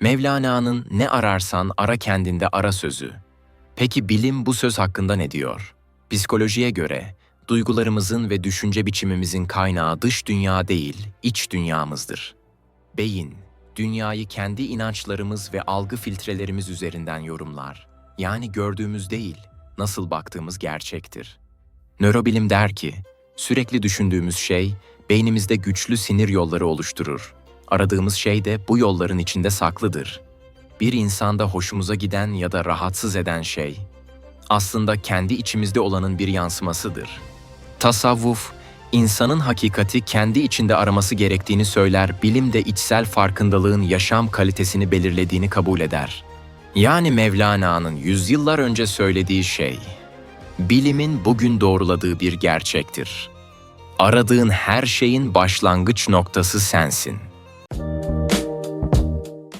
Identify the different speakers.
Speaker 1: Mevlana'nın ne ararsan ara kendinde ara sözü. Peki bilim bu söz hakkında ne diyor? Psikolojiye göre duygularımızın ve düşünce biçimimizin kaynağı dış dünya değil, iç dünyamızdır. Beyin, dünyayı kendi inançlarımız ve algı filtrelerimiz üzerinden yorumlar. Yani gördüğümüz değil, nasıl baktığımız gerçektir. Nörobilim der ki, sürekli düşündüğümüz şey beynimizde güçlü sinir yolları oluşturur. Aradığımız şey de bu yolların içinde saklıdır. Bir insanda hoşumuza giden ya da rahatsız eden şey aslında kendi içimizde olanın bir yansımasıdır. Tasavvuf, insanın hakikati kendi içinde araması gerektiğini söyler, bilim de içsel farkındalığın yaşam kalitesini belirlediğini kabul eder. Yani Mevlana'nın yüzyıllar önce söylediği şey, bilimin bugün doğruladığı bir gerçektir. Aradığın her şeyin başlangıç noktası sensin.